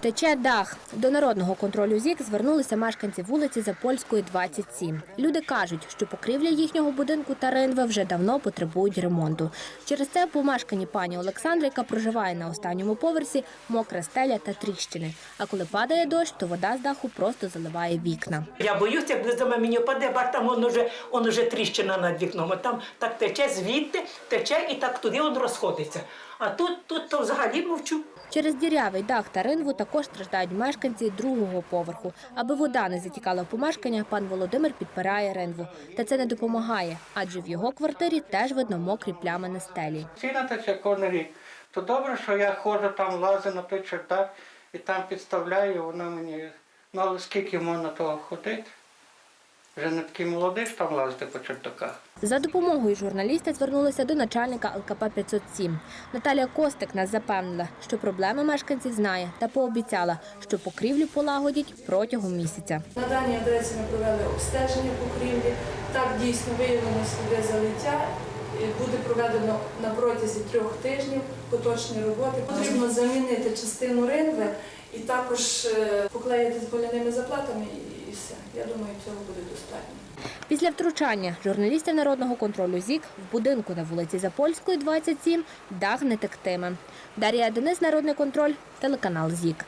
Тече дах. До народного контролю ЗІК звернулися мешканці вулиці Запольської, 27. Люди кажуть, що покрівля їхнього будинку та ринви вже давно потребують ремонту. Через це в помешканні пані Олександри, яка проживає на останньому поверсі, мокра стеля та тріщини. А коли падає дощ, то вода з даху просто заливає вікна. Я боюсь, як близько мені впаде, бо там он уже, он уже тріщина над вікном. Там так тече звідти, тече і так туди он розходиться. А тут, тут то взагалі мовчу. Через дірявий дах та ринву також страждають мешканці другого поверху. Аби вода не затікала в помешкання, пан Володимир підпирає ринву. Та це не допомагає, адже в його квартирі теж видно мокрі плями на стелі. Ціна тече кожен рік. То добре, що я ходжу там, лазю на той чердак і там підставляю, воно мені. Ну але скільки можна того ходити? Вже не такий молодий, що там лазити по чердаках. За допомогою журналісти звернулися до начальника ЛКП 507. Наталія Костик нас запевнила, що проблеми мешканців знає та пообіцяла, що покрівлю полагодять протягом місяця. На даній адресі ми провели обстеження покрівлі. Так дійсно виявлено сліди залиття. Буде проведено на протязі трьох тижнів поточні роботи. Потрібно замінити частину ринви і також е, поклеїти з боляними заплатами і все. Я думаю, цього буде достатньо. Після втручання журналістів народного контролю ЗІК в будинку на вулиці Запольської, 27, дах не тектиме. Дар'я Денис, Народний контроль, телеканал ЗІК.